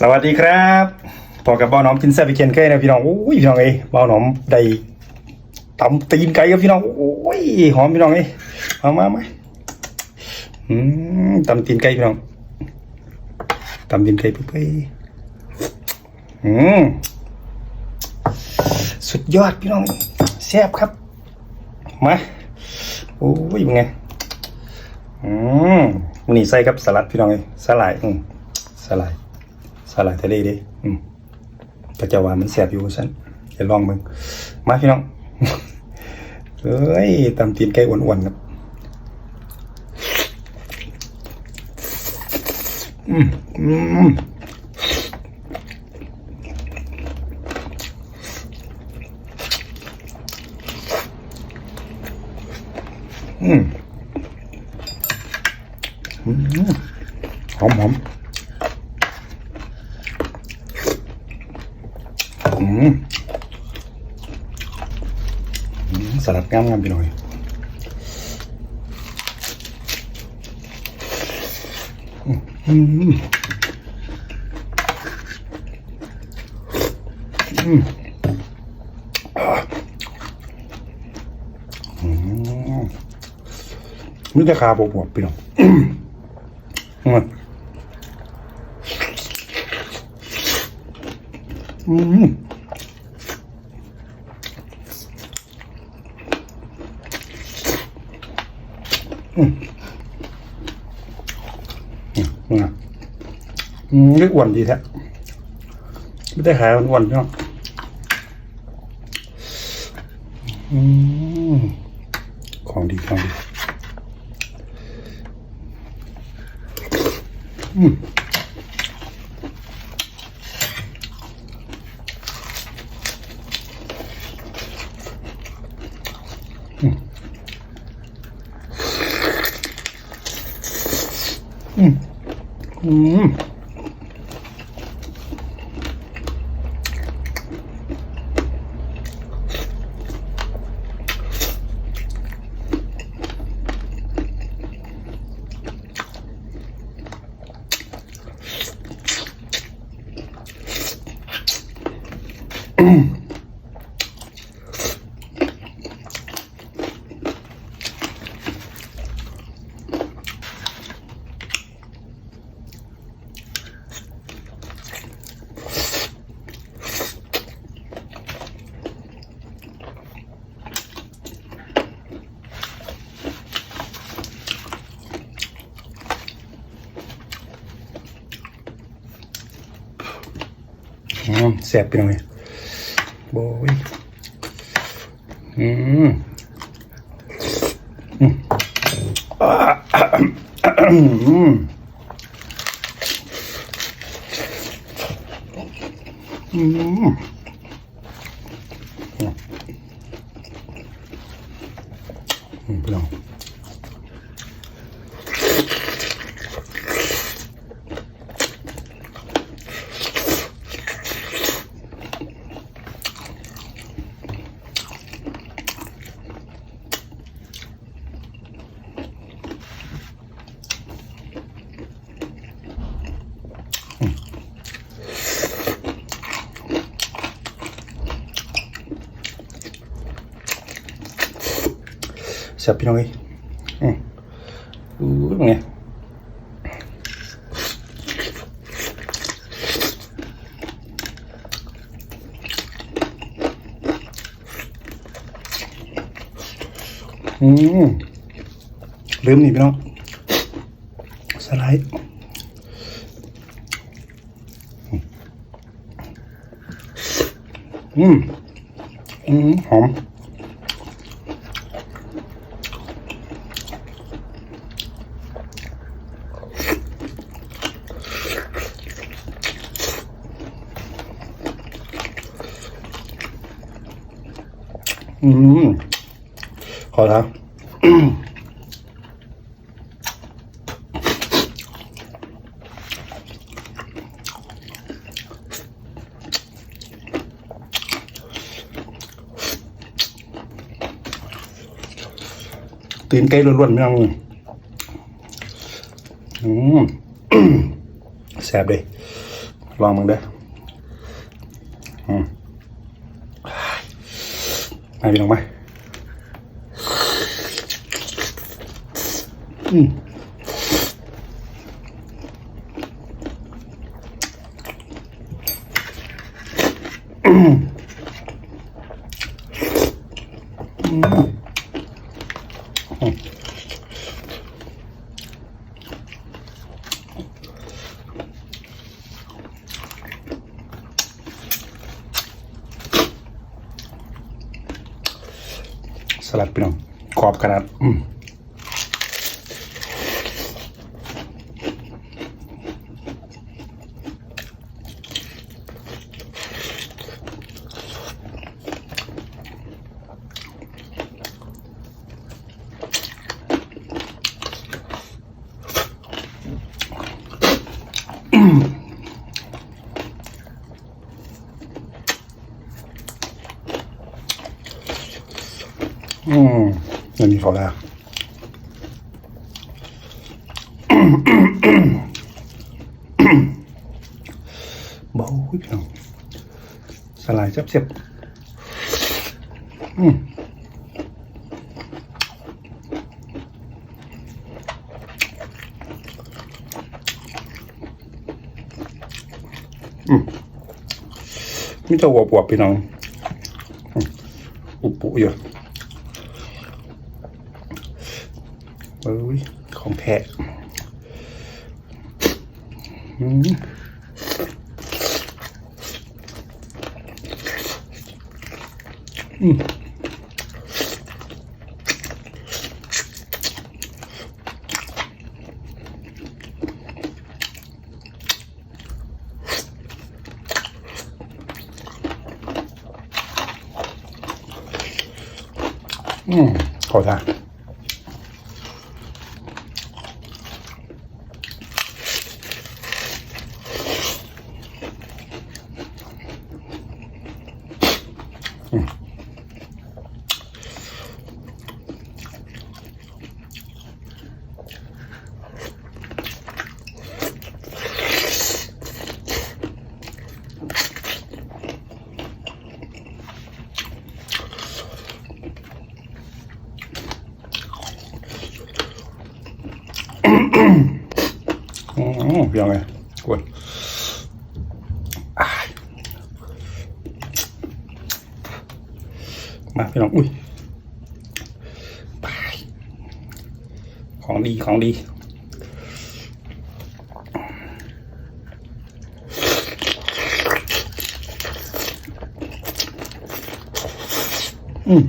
สวัสดีครับพอกับบ้าน้อมกินแซ่บไปเกียนเคยนะพี่น้องโอ้ยพี่น้องเอ้บ้าหน้อมได้ตำตีนไก่กับพี่น้องโอ้ยหอมพี่น้องเอ้ยเอามามาอืมตำตีนไก่พี่น้องตำตีนไก่เปื่อยๆอืมสุดยอดพี่น้องแซ่บครับมาโอ้ยเป็นไงอืมวันนี้ใส่กับสลัดพี่น้องเอ้สลายอืมสลาย สาหร่ายทะเลดิอืมก็จะว่ามันแสบอยู่ฉันจะลองมึงมาพี่น้องเฮ้ยตำตีนไก่อ้วนๆครับอืมอืมอืมอืมหอมหอม อืมอืม สลัดงามงามไปหน่อยอืมอืมอืมอ่าอืมมีแต่ขาบวบๆพี่น้องอืมอืม อืมอืมอืมนี่อ้วนดีแท้ไม่ได้หายอ้วนๆเนาะอืมของดีของดีอืม อืม อืมแสบไปหน่อยโบยอืมอืมอ่าอืมอืมอืมพี่น้อง แซ่บพี่น้องเอ้ยอืมอู้ยเป็นไงอืมลืมนี่พี่น้องสไลด์อืมอืมหอม อืมขอครับตีนไก่ล้วนๆไม่ต้องอืมแสบเลยลองมึงเด้อืม มาพี่น้องมาอืมสลัดพี่น้อง กรอบขนาดอืม อืมนั่นนี่เขาแล้วเบาพี่น้องสลายจับเสียบอืมอืมมีแตัวบวบๆพี่น้องอืมอุปุอยู่ เอ้ยของแท้อืมอืมขอท อืมเพียงไงกวนอ้ายมาพี่น้องอุ้ยไปของดีของดีอืม